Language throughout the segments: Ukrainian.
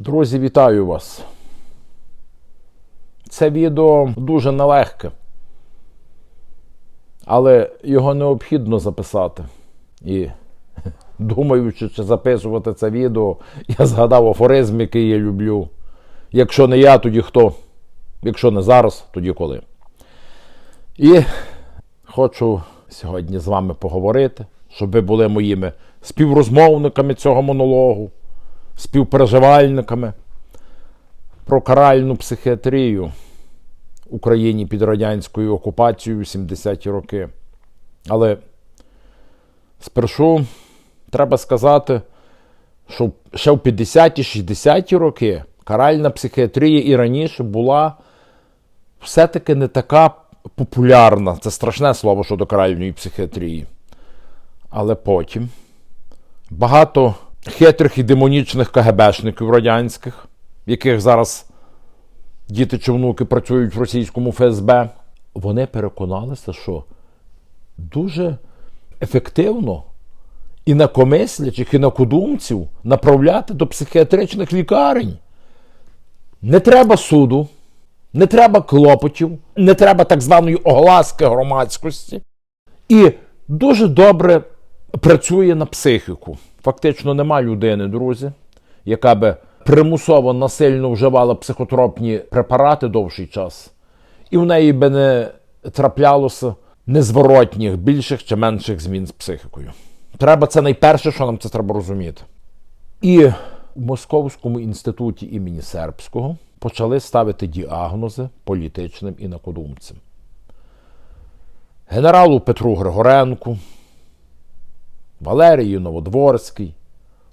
Друзі, вітаю вас. Це відео дуже нелегке, але його необхідно записати. І думаючи, чи записувати це відео, я згадав афоризм, який я люблю. Якщо не я, тоді хто? Якщо не зараз, тоді коли. І хочу сьогодні з вами поговорити, щоб ви були моїми співрозмовниками цього монологу, співпереживальниками про каральну психіатрію Україні під радянською окупацією 70-ті роки. Але спершу треба сказати, що ще в 50-60-ті роки каральна психіатрія і раніше була все-таки не така популярна. Це страшне слово щодо каральної психіатрії. Але потім багато хитрих і демонічних КГБшників радянських, яких зараз діти чи внуки працюють в російському ФСБ, вони переконалися, що дуже ефективно інакомислячих, інакодумців направляти до психіатричних лікарень. Не треба суду, не треба клопотів, не треба так званої огласки громадськості. І дуже добре працює на психіку. Фактично нема людини, друзі, яка би примусово насильно вживала психотропні препарати довший час, і в неї би не траплялося незворотніх більших чи менших змін з психікою. Треба це найперше, що нам це треба розуміти. І в Московському інституті імені Сербського почали ставити діагнози політичним інакодумцям. Генералу Петру Григоренку, Валерію Новодворський,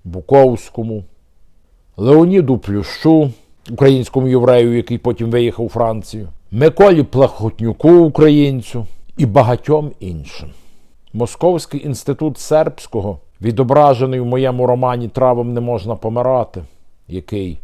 Буковському, Леоніду Плющу, українському єврею, який потім виїхав у Францію, Миколі Плахотнюку, українцю і багатьом іншим. Московський інститут сербського, відображений в моєму романі Травом не можна помирати, який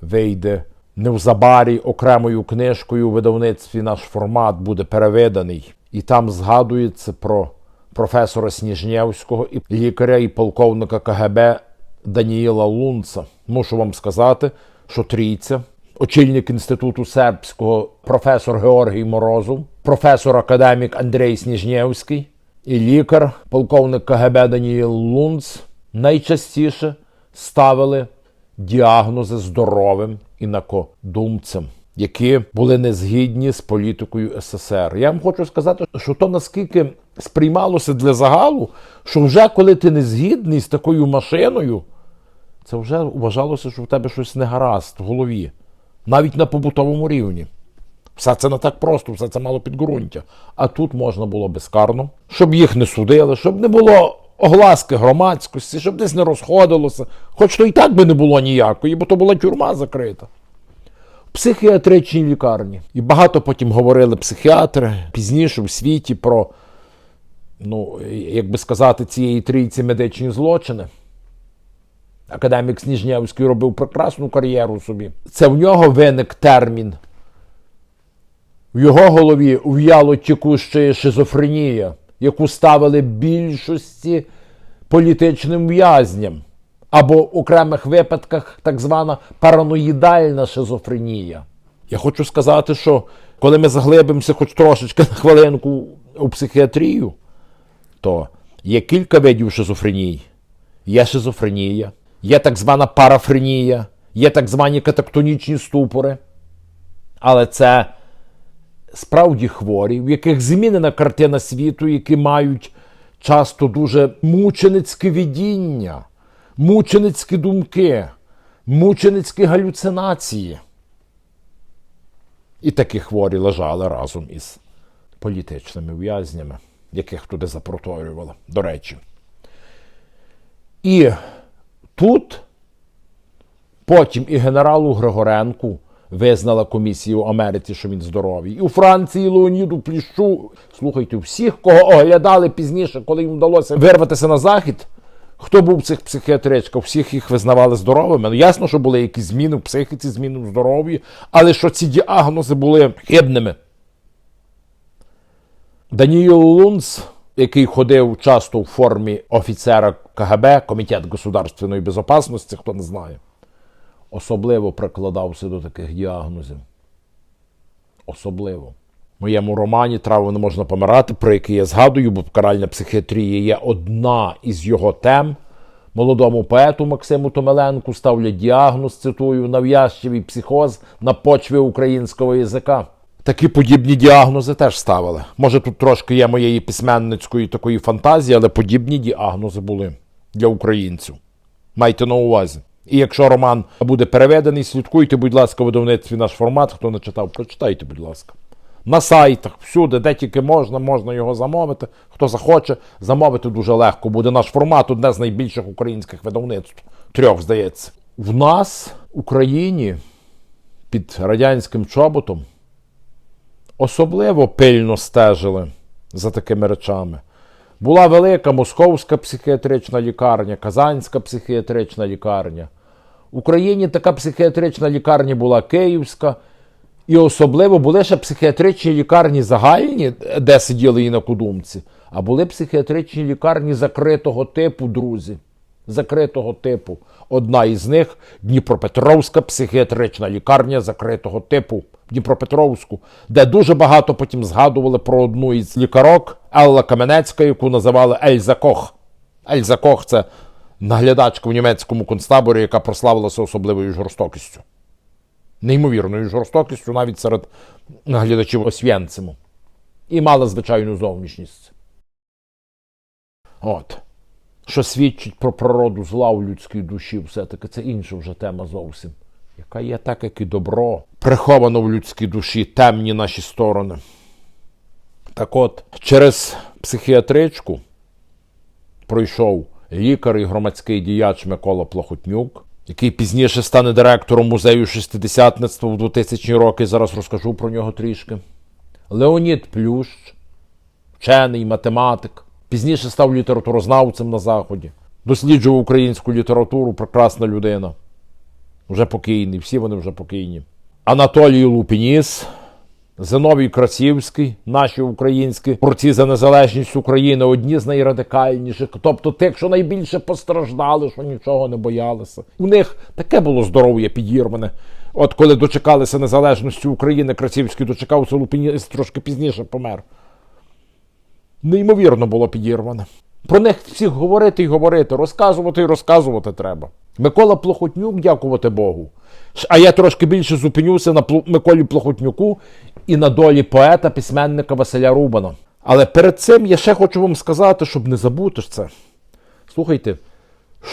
вийде невзабарі окремою книжкою у видавництві наш формат буде перевиданий. І там згадується про професора Сніжнєвського і лікаря і полковника КГБ Даніїла Лунца. Мушу вам сказати, що трійця, очільник інституту сербського професор Георгій Морозов, професор академік Андрій Сніжнєвський і лікар, полковник КГБ Даніїл Лунц найчастіше ставили діагнози здоровим інакодумцям, які були незгідні з політикою СССР. Я вам хочу сказати, що то наскільки сприймалося для загалу, що вже коли ти не згідний з такою машиною, це вже вважалося, що в тебе щось не гаразд в голові, навіть на побутовому рівні. Все це не так просто, все це мало підґрунтя. А тут можна було безкарно, щоб їх не судили, щоб не було огласки громадськості, щоб десь не розходилося. Хоч то і так би не було ніякої, бо то була тюрма закрита. Психіатричній лікарні. І багато потім говорили психіатри пізніше в світі про, ну, як би сказати, цієї трійці медичні злочини. Академік Сніжнєвський робив прекрасну кар'єру собі. Це в нього виник термін. В його голові ув'яло тікуща шизофренія, яку ставили більшості політичним в'язням, або в окремих випадках так звана параноїдальна шизофренія. Я хочу сказати, що коли ми заглибимося хоч трошечки на хвилинку у психіатрію, то є кілька видів шизофренії. Є шизофренія, є так звана парафренія, є так звані катактонічні ступори. Але це справді хворі, в яких змінена картина світу, які мають часто дуже мученицьке видіння, мученицькі думки, мученицькі галюцинації. І такі хворі лежали разом із політичними в'язнями, яких туди запроторювали, до речі. І тут потім і генералу Григоренку визнала комісія у Америці, що він здоровий. І у Франції Леоніду Пліщу. Слухайте, всіх, кого оглядали пізніше, коли їм вдалося вирватися на захід. Хто був в цих психіатричках, всіх їх визнавали здоровими. Ну, ясно, що були якісь зміни в психіці, зміни в здоров'ї, але що ці діагнози були хибними. Даніїл Лунц, який ходив часто в формі офіцера КГБ, Комітет государственної безопасності, хто не знає, особливо прикладався до таких діагнозів. Особливо. Моєму романі Трави не можна помирати, про який я згадую, бо каральна психіатрія є одна із його тем. Молодому поету Максиму Томеленку ставлять діагноз, цитую, нав'язчивий психоз на почві українського язика. Такі подібні діагнози теж ставили. Може, тут трошки є моєї письменницької такої фантазії, але подібні діагнози були для українців. Майте на увазі. І якщо роман буде переведений, слідкуйте, будь ласка, в видавництві наш формат. Хто не читав, прочитайте, будь ласка. На сайтах, всюди, де тільки можна, можна його замовити. Хто захоче, замовити дуже легко. Буде наш формат одне з найбільших українських видавництв. Трьох, здається. В нас, в Україні, під радянським чоботом, особливо пильно стежили за такими речами. Була велика московська психіатрична лікарня, Казанська психіатрична лікарня. В Україні така психіатрична лікарня була Київська. І особливо були ще психіатричні лікарні загальні, де сиділи і на кудумці, а були психіатричні лікарні закритого типу, друзі. Закритого типу. Одна із них Дніпропетровська психіатрична лікарня закритого типу. Дніпропетровську, де дуже багато потім згадували про одну із лікарок Елла Каменецька, яку називали Ельза Кох. Ельза Кох це наглядачка в німецькому концтаборі, яка прославилася особливою жорстокістю неймовірною жорстокістю навіть серед наглядачів Освєнциму. І мала звичайну зовнішність. От. Що свідчить про природу зла у людській душі, все-таки це інша вже тема зовсім. Яка є так, як і добро, приховано в людській душі, темні наші сторони. Так от, через психіатричку пройшов лікар і громадський діяч Микола Плохотнюк, який пізніше стане директором музею шестидесятництва в 2000 роки. Зараз розкажу про нього трішки. Леонід Плющ, вчений, математик, пізніше став літературознавцем на Заході, досліджував українську літературу, прекрасна людина. Вже покійний, всі вони вже покійні. Анатолій Лупініс, Зиновій Красівський, наші українські борці за незалежність України, одні з найрадикальніших, тобто тих, що найбільше постраждали, що нічого не боялися. У них таке було здоров'я підірване. От коли дочекалися незалежності України, Красівський дочекався Лупініс, трошки пізніше помер. Неймовірно було підірване. Про них всіх говорити і говорити, розказувати і розказувати треба. Микола Плохотнюк, дякувати Богу. А я трошки більше зупинюся на Миколі Плохотнюку і на долі поета, письменника Василя Рубана. Але перед цим я ще хочу вам сказати, щоб не забути це. Слухайте,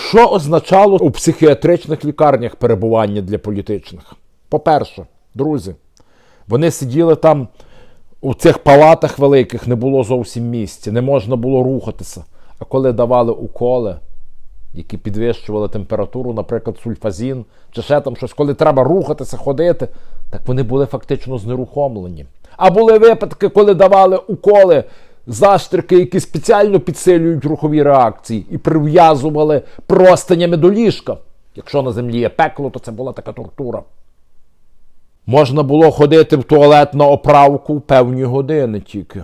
що означало у психіатричних лікарнях перебування для політичних? По-перше, друзі, вони сиділи там у цих палатах великих, не було зовсім місця, не можна було рухатися. А коли давали уколи, які підвищували температуру, наприклад, сульфазін, чи ще там щось, коли треба рухатися, ходити, так вони були фактично знерухомлені. А були випадки, коли давали уколи, заштрики, які спеціально підсилюють рухові реакції, і прив'язували простинями до ліжка. Якщо на землі є пекло, то це була така тортура. Можна було ходити в туалет на оправку в певні години тільки,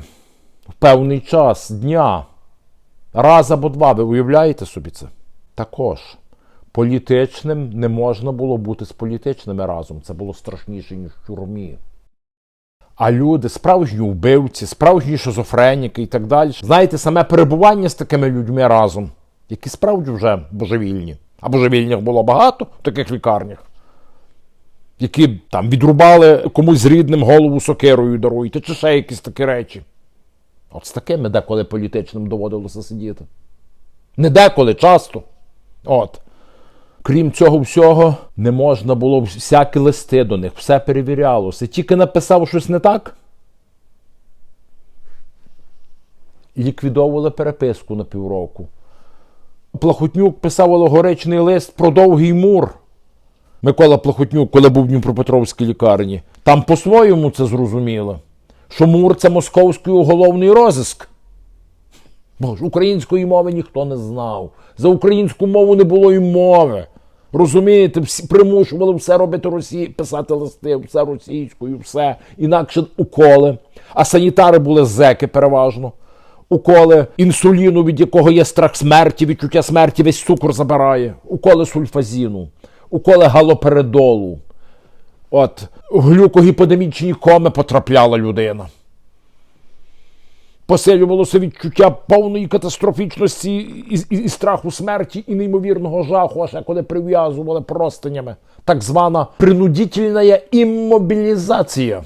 в певний час дня. Раз або два, ви уявляєте собі це? Також політичним не можна було бути з політичними разом. Це було страшніше, ніж в тюрмі. А люди, справжні вбивці, справжні шизофреніки і так далі. Знаєте, саме перебування з такими людьми разом, які справді вже божевільні. А божевільних було багато в таких лікарнях, які там відрубали комусь з рідним голову сокирою даруйте, чи ще якісь такі речі. От з такими деколи політичним доводилося сидіти. Не деколи, часто. От. Крім цього всього, не можна було всякі листи до них, все перевірялося. Тільки написав щось не так. Ліквідовували переписку на півроку. Плахотнюк писав алегоричний лист про довгий мур. Микола Плахотнюк, коли був в Дніпропетровській лікарні. Там по-своєму це зрозуміло. Що мур це московський уголовний розиск. Бо ж української мови ніхто не знав. За українську мову не було і мови. Розумієте, всі примушували все робити Росії, писати листи, все російською, все. Інакше уколи. А санітари були зеки переважно. Уколи інсуліну, від якого є страх смерті, відчуття смерті, весь цукор забирає. Уколи сульфазіну. уколи галоперидолу. От, глюкогіподемічні коми потрапляла людина. Посилювалося відчуття повної катастрофічності і, і, і страху смерті, і неймовірного жаху, аж коли прив'язували простинями. Так звана принудительна іммобілізація.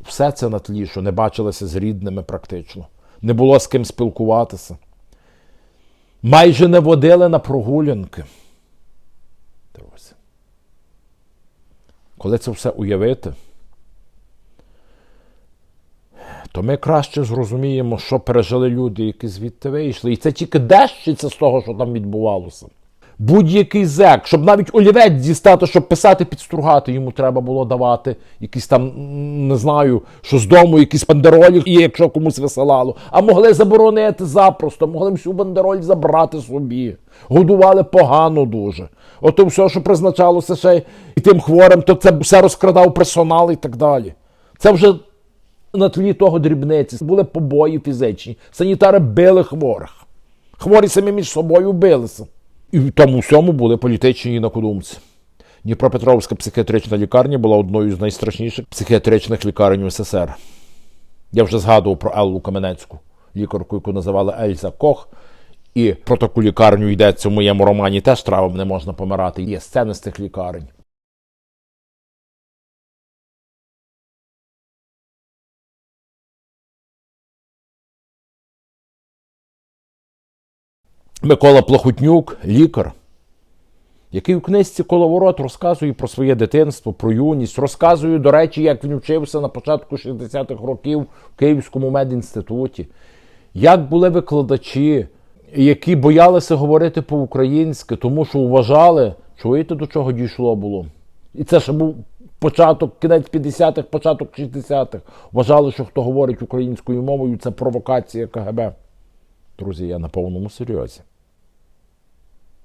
Все це на тлі, що не бачилися з рідними практично, не було з ким спілкуватися. Майже не водили на прогулянки. Друзі. Коли це все уявити, то ми краще зрозуміємо, що пережили люди, які звідти вийшли. І це тільки дещиться з того, що там відбувалося. Будь-який зек, щоб навіть олівець дістати, щоб писати, підстругати, йому треба було давати якісь там, не знаю, що з дому, якісь бандеролі, якщо комусь висилало. А могли заборонити запросто, могли всю бандероль забрати собі. Годували погано дуже. Ото все, що призначалося ще і тим хворим, то це все розкрадав персонал і так далі. Це вже на тлі того дрібниці. Були побої фізичні. Санітари били хворих. Хворі самі між собою билися. І в тому всьому були політичні інакодумці. Дніпропетровська психіатрична лікарня була одною з найстрашніших психіатричних лікарень СССР. Я вже згадував про Еллу Каменецьку, лікарку, яку називали Ельза Кох. І про таку лікарню йдеться в моєму романі теж травм не можна помирати. Є сцени з тих лікарень. Микола Плохотнюк, лікар, який у книжці Коловорот розказує про своє дитинство, про юність, розказує, до речі, як він вчився на початку 60-х років в Київському медінституті, як були викладачі, які боялися говорити по-українськи, тому що вважали, чуєте, до чого дійшло було. І це ще був початок, кінець 50-х, початок 60-х. Вважали, що хто говорить українською мовою, це провокація КГБ. Друзі, я на повному серйозі.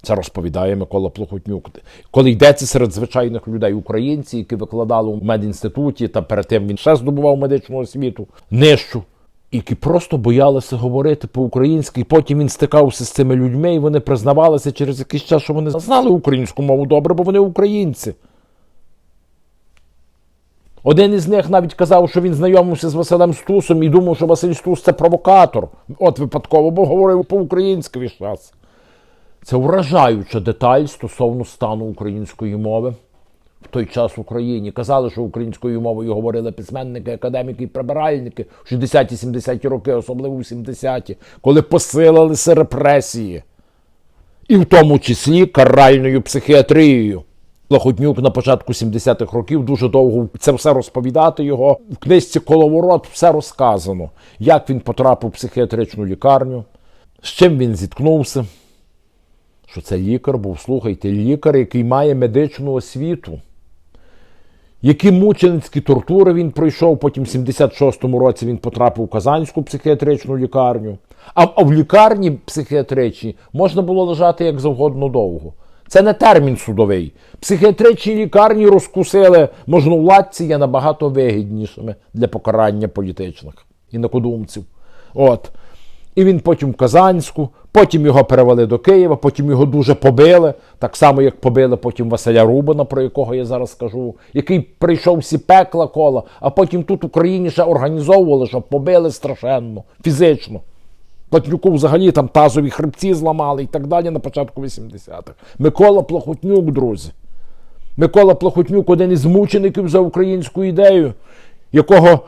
Це розповідає Микола Плохотнюк. Коли йдеться серед звичайних людей, українці, які викладали у медінституті, та перед тим він ще здобував медичну освіту, нижчу, які просто боялися говорити по-українськи, і потім він стикався з цими людьми, і вони признавалися через якийсь час, що вони знали українську мову добре, бо вони українці. Один із них навіть казав, що він знайомився з Василем Стусом і думав, що Василь Стус це провокатор. От випадково, бо говорив по-українськи весь час. Це вражаюча деталь стосовно стану української мови в той час в Україні. Казали, що українською мовою говорили письменники, академіки і прибиральники в 60-70-ті роки, особливо в 70-ті, коли посилилися репресії. І в тому числі каральною психіатрією. Лохотнюк на початку 70-х років дуже довго це все розповідати його. В книжці Коловорот все розказано, як він потрапив в психіатричну лікарню, з чим він зіткнувся. Що це лікар був, слухайте, лікар, який має медичну освіту. Які мученицькі тортури він пройшов, потім в 76-му році він потрапив в Казанську психіатричну лікарню. А, а в лікарні психіатричній можна було лежати як завгодно довго. Це не термін судовий. Психіатричні лікарні розкусили можновладці є набагато вигіднішими для покарання політичних інакодумців. От. І він потім в Казанську, потім його перевели до Києва, потім його дуже побили, так само, як побили потім Василя Рубана, про якого я зараз скажу, який прийшов всі пекла кола, а потім тут в Україні ще організовували, що побили страшенно, фізично. Платнюку взагалі там тазові хребці зламали і так далі на початку 80-х. Микола Плохотнюк, друзі. Микола Плохотнюк один із мучеників за українську ідею, якого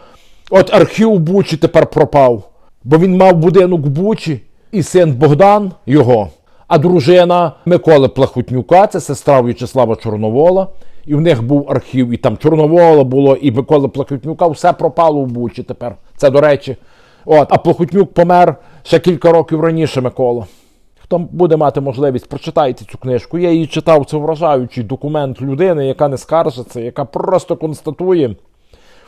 от архів Бучі тепер пропав. Бо він мав будинок в Бучі, і син Богдан його, а дружина Миколи Плахотнюка, це сестра В'ячеслава Чорновола. І в них був архів, і там Чорновола було, і Миколи Плахотнюка, все пропало в Бучі тепер. Це до речі. От, а Плохотнюк помер ще кілька років раніше Микола. Хто буде мати можливість, прочитайте цю книжку. Я її читав, це вражаючий документ людини, яка не скаржиться, яка просто констатує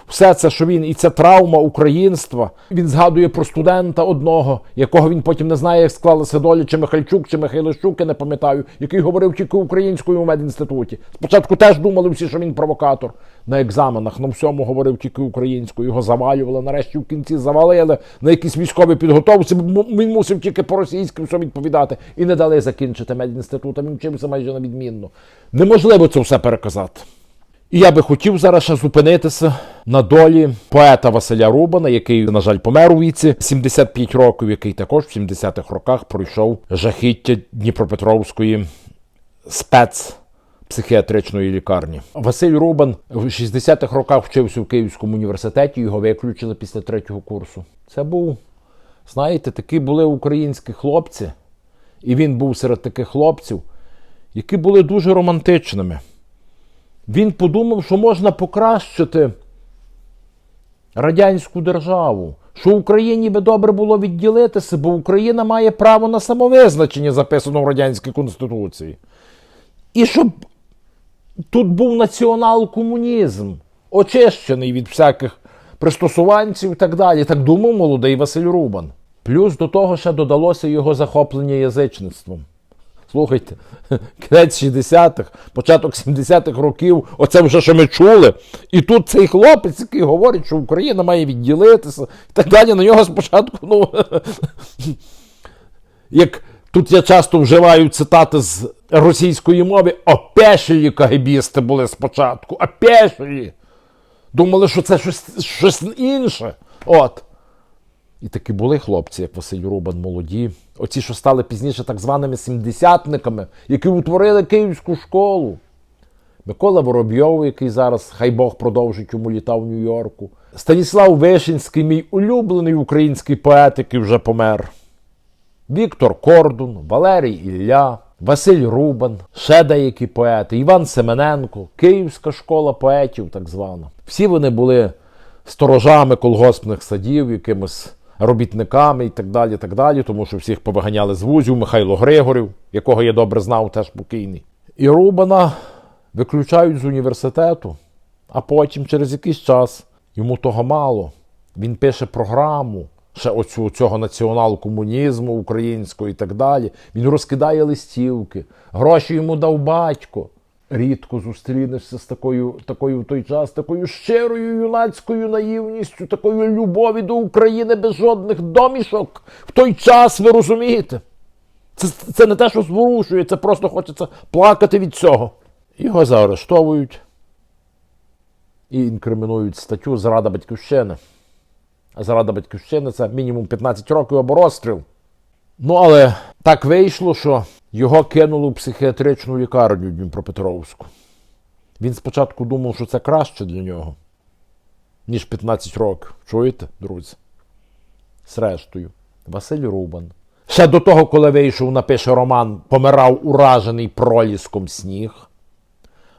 все це, що він і це травма українства. Він згадує про студента одного, якого він потім не знає, як склалася доля, чи Михальчук, чи Михайлищук, я не пам'ятаю, який говорив тільки українською у медінституті. Спочатку теж думали всі, що він провокатор. На екзаменах на всьому говорив тільки українською, його завалювали, нарешті в кінці завалили на якісь військові підготовці. Він мусив тільки по-російськи все відповідати і не дали закінчити медінститут, він вчився майже на відмінно. Неможливо це все переказати. І я би хотів зараз ще зупинитися на долі поета Василя Рубана, який, на жаль, помер у віці 75 років, який також в 70-х роках пройшов жахіття Дніпропетровської спецпсихіатричної лікарні. Василь Рубан в 60-х роках вчився в Київському університеті, його виключили після третього курсу. Це був, знаєте, такі були українські хлопці, і він був серед таких хлопців, які були дуже романтичними. Він подумав, що можна покращити радянську державу, що Україні би добре було відділитися, бо Україна має право на самовизначення, записано в Радянській Конституції. І щоб тут був націонал-комунізм, очищений від всяких пристосуванців і так далі. Так думав молодий Василь Рубан. Плюс до того ще додалося його захоплення язичництвом. Слухайте, кінець 60-х, початок 70-х років, оце вже що ми чули. І тут цей хлопець, який говорить, що Україна має відділитися і так далі. На нього спочатку, ну, як тут я часто вживаю цитати з російської мови, опешелі кагебісти були спочатку, опешелі. Думали, що це щось, щось інше. От. І такі були хлопці, як Василь Рубан, молоді. Оці, що стали пізніше так званими сімдесятниками, які утворили Київську школу. Микола Воробйов, який зараз, хай Бог продовжить йому літа в Нью-Йорку. Станіслав Вишинський, мій улюблений український поет, який вже помер. Віктор Кордун, Валерій Ілля, Василь Рубан, ще деякі поети, Іван Семененко, Київська школа поетів, так звана. Всі вони були сторожами колгоспних садів, якимись робітниками і так далі, так далі, тому що всіх повиганяли з вузів, Михайло Григорів, якого я добре знав, теж покійний. І Рубана виключають з університету, а потім через якийсь час йому того мало. Він пише програму ще оцю цього націонал-комунізму українського і так далі. Він розкидає листівки, гроші йому дав батько. Рідко зустрінешся з такою, такою в той час, такою щирою юнацькою наївністю, такою любові до України без жодних домішок. В той час ви розумієте. Це, це не те, що зворушує, це просто хочеться плакати від цього. Його заарештовують і інкримінують статтю Зрада батьківщини. Зрада батьківщини це мінімум 15 років або розстріл. Ну, але так вийшло, що його кинули в психіатричну лікарню Дніпропетровську. Він спочатку думав, що це краще для нього, ніж 15 років. Чуєте, друзі? Зрештою, Василь Рубан. Ще до того, коли вийшов, напише роман, помирав уражений проліском сніг.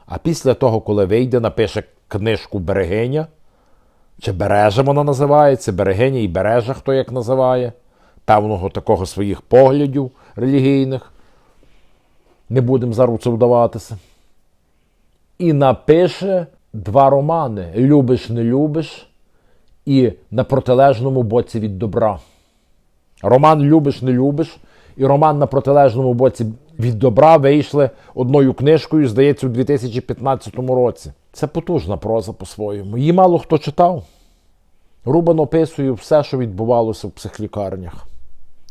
А після того, коли вийде, напише книжку Берегиня. Чи бережа вона називається, берегиня і бережа, хто як називає, певного такого своїх поглядів релігійних. Не будемо зараз у це вдаватися. І напише два романи: Любиш, не любиш і на протилежному боці від добра. Роман Любиш, не любиш і роман на протилежному боці від добра вийшли одною книжкою, здається, у 2015 році. Це потужна проза по-своєму. Її мало хто читав. Рубан описує все, що відбувалося в психлікарнях.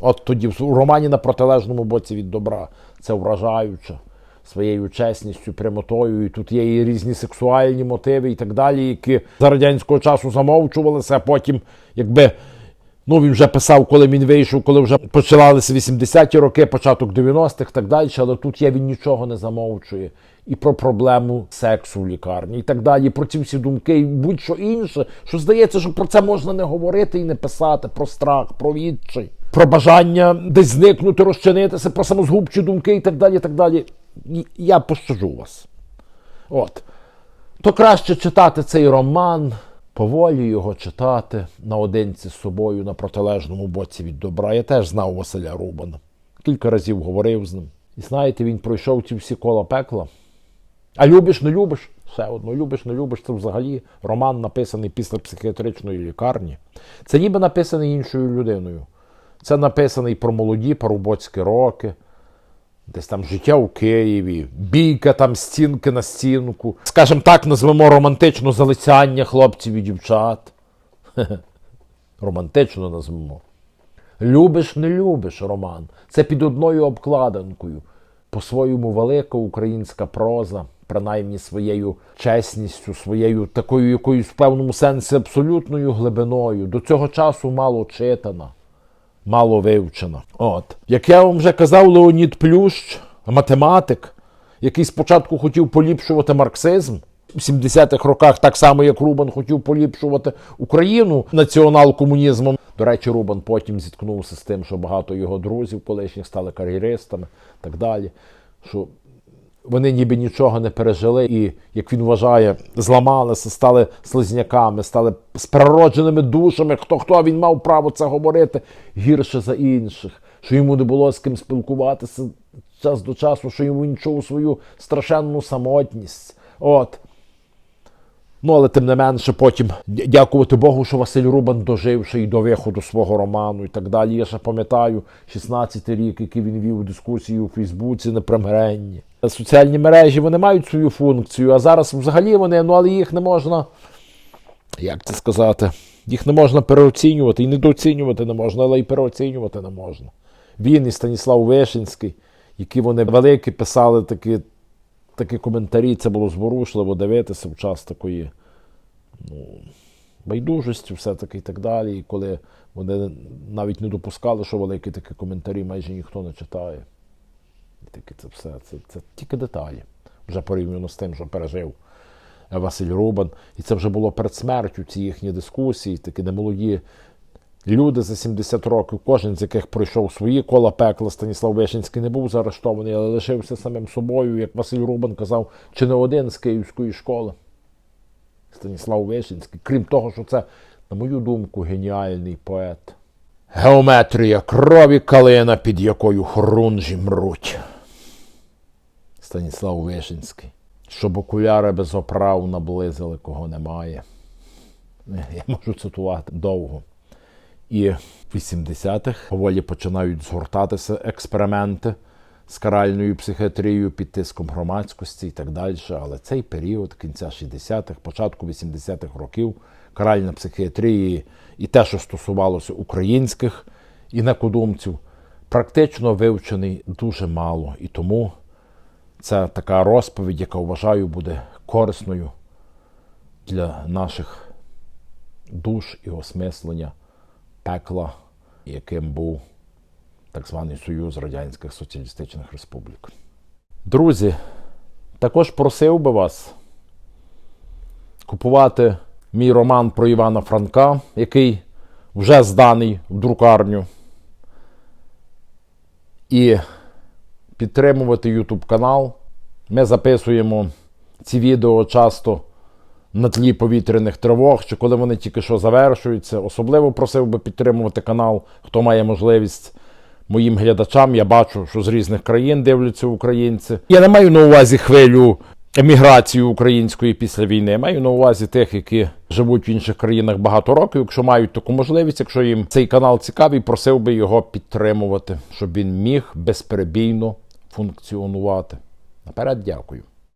От тоді в романі на протилежному боці від добра. Це вражаюче своєю чесністю, прямотою. І тут є і різні сексуальні мотиви і так далі, які за радянського часу замовчувалися, а потім, якби. Ну, він вже писав, коли він вийшов, коли вже починалися 80-ті роки, початок 90-х, так далі, але тут є він нічого не замовчує. І про проблему сексу в лікарні, і так далі, про ці всі думки, і будь-що інше, що здається, що про це можна не говорити і не писати, про страх, про відчай, про бажання десь зникнути, розчинитися, про самозгубчі думки і так далі. і так далі. Я пощажу вас. От. То краще читати цей роман, поволі його читати наодинці з собою на протилежному боці від добра. Я теж знав Василя Рубана. Кілька разів говорив з ним. І знаєте, він пройшов ці всі кола пекла. А любиш, не любиш? Все одно, любиш, не любиш, це взагалі роман написаний після психіатричної лікарні. Це ніби написаний іншою людиною. Це написаний про молоді парубоцькі роки. Десь там життя у Києві, бійка там стінки на стінку. Скажем так, назвемо романтично залицяння хлопців і дівчат. Романтично назвемо. Любиш, не любиш роман. Це під одною обкладинкою. По-своєму велика українська проза, принаймні своєю чесністю, своєю такою якоюсь в певному сенсі абсолютною глибиною. До цього часу мало читана, мало вивчена. От. Як я вам вже казав, Леонід Плющ, математик, який спочатку хотів поліпшувати марксизм. У 70-х роках, так само як Рубан хотів поліпшувати Україну націонал-комунізмом. До речі, Рубан потім зіткнувся з тим, що багато його друзів колишніх стали кар'єристами так далі. Що вони ніби нічого не пережили, і, як він вважає, зламалися, стали слизняками, стали з природженими душами. Хто хто він мав право це говорити гірше за інших, що йому не було з ким спілкуватися час до часу, що йому він чув свою страшенну самотність. От. Ну, але тим не менше, потім дякувати Богу, що Василь Рубан дожив ще й до виходу свого роману і так далі. Я ще пам'ятаю 16-й рік, який він вів дискусії у Фейсбуці непримиренні. Соціальні мережі вони мають свою функцію, а зараз взагалі вони, ну але їх не можна, як це сказати, їх не можна переоцінювати і недооцінювати не можна, але й переоцінювати не можна. Він і Станіслав Вишинський, які вони великі писали такі такі коментарі, це було зворушливо дивитися в час такої ну, байдужості, все-таки і так далі. І коли вони навіть не допускали, що великі такі коментарі майже ніхто не читає. І таке це все, це, це тільки деталі. Вже порівняно з тим, що пережив Василь Рубан. І це вже було перед смертю ці їхні дискусії, такі немолоді люди за 70 років, кожен з яких пройшов свої кола пекла. Станіслав Вишинський не був заарештований, але лишився самим собою, як Василь Рубан казав, чи не один з Київської школи. Станіслав Вишинський, крім того, що це, на мою думку, геніальний поет. Геометрія крові калина, під якою хрунжі мруть. Станіслав Вишинський. Щоб окуляри без оправ наблизили, кого немає. Я можу цитувати довго. І 80-х поволі починають згортатися експерименти з каральною психіатрією під тиском громадськості і так далі. Але цей період кінця 60-х, початку 80-х років, каральна психіатрія і те, що стосувалося українських інакодумців, практично вивчений дуже мало. І тому це така розповідь, яка вважаю буде корисною для наших душ і осмислення пекла, яким був так званий Союз Радянських Соціалістичних Республік. Друзі, також просив би вас купувати мій роман про Івана Франка, який вже зданий в друкарню, і підтримувати YouTube канал. Ми записуємо ці відео часто на тлі повітряних тривог, чи коли вони тільки що завершуються. Особливо просив би підтримувати канал, хто має можливість. Моїм глядачам я бачу, що з різних країн дивляться українці. Я не маю на увазі хвилю еміграції української після війни. Я маю на увазі тих, які живуть в інших країнах багато років. Якщо мають таку можливість, якщо їм цей канал цікавий, просив би його підтримувати, щоб він міг безперебійно функціонувати. Наперед дякую.